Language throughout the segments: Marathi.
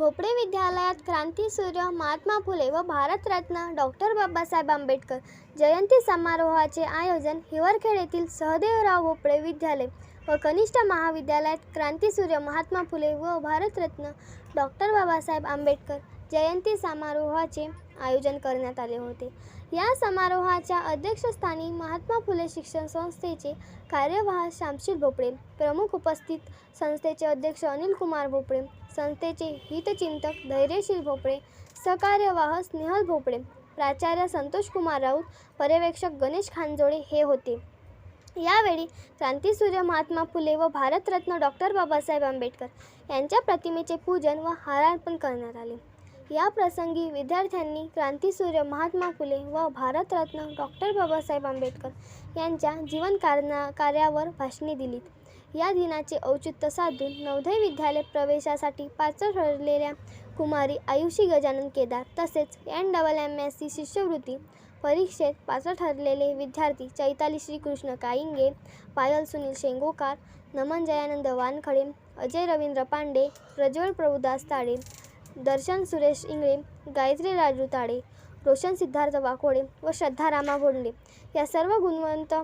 भोपळे विद्यालयात क्रांतीसूर्य महात्मा फुले व भारतरत्न डॉक्टर बाबासाहेब आंबेडकर जयंती समारोहाचे आयोजन हिवरखेड येथील सहदेवराव भोपळे विद्यालय व कनिष्ठ महाविद्यालयात क्रांतीसूर्य महात्मा फुले व भारतरत्न डॉक्टर बाबासाहेब आंबेडकर जयंती समारोहाचे आयोजन करण्यात आले होते. या समारोहाच्या अध्यक्षस्थानी महात्मा फुले शिक्षण संस्थेचे कार्यवाह श्यामशील भोपळे प्रमुख उपस्थित संस्थेचे अध्यक्ष अनिल कुमार भोपळे संस्थेचे हितचिंतक धैर्यशील भोपळे सहकार्यवाह स्नेहल भोपळे प्राचार्य संतोष कुमार राऊत पर्यवेक्षक गणेश खानजोळे हे होते. यावेळी क्रांतीसूर्य महात्मा फुले व भारतरत्न डॉक्टर बाबासाहेब आंबेडकर यांच्या प्रतिमेचे पूजन व हारार्पण करण्यात आले. या प्रसंगी विद्यार्थ्यांनी क्रांतीसूर्य महात्मा फुले व भारतरत्न डॉक्टर बाबासाहेब आंबेडकर यांच्या जीवन कारणा कार्यावर भाषणे दिलीत. या दिनाचे औचित्य साधून नवोदय विद्यालय प्रवेशासाठी पात्र ठरलेल्या कुमारी आयुषी गजानन केदार तसेच N double M S C शिष्यवृत्ती परीक्षेत पात्र ठरलेले विद्यार्थी चैताली श्रीकृष्ण काईंगे पायल सुनील शेंगोकार नमन जयानंद वानखडे अजय रवींद्र पांडे प्रज्वल प्रभुदास ताडे दर्शन सुरेश इंगळे गायत्री राजू ताडे रोशन सिद्धार्थ वाकोडे व श्रद्धा रामा भोंडे या सर्व गुणवंत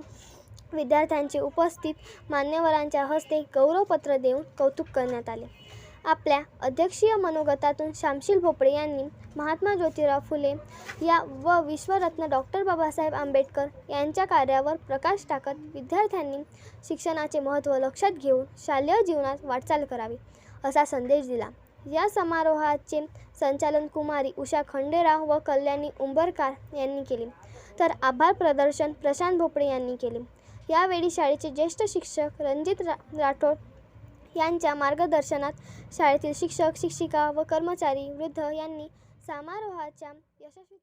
विद्यार्थ्यांचे उपस्थित मान्यवरांच्या हस्ते गौरवपत्र देऊन कौतुक करण्यात आले. आपल्या अध्यक्षीय मनोगतातून श्यामशील भोपळे यांनी महात्मा ज्योतिराव फुले या व विश्वरत्न डॉक्टर बाबासाहेब आंबेडकर यांच्या कार्यावर प्रकाश टाकत विद्यार्थ्यांनी शिक्षणाचे महत्त्व लक्षात घेऊन शालेय जीवनात वाटचाल करावी असा संदेश दिला. या समारोहाचे संचालन कुमारी उषा खंडेराव व कल्याणी उंबरकार यांनी केले. तर आभार प्रदर्शन प्रशांत भोपळे यांनी केले. यावेळी शाळेचे ज्येष्ठ शिक्षक रणजित रा राठोड यांच्या मार्गदर्शनात शाळेतील शिक्षक शिक्षिका व कर्मचारी वृद्ध यांनी समारोहाच्या यशस्वी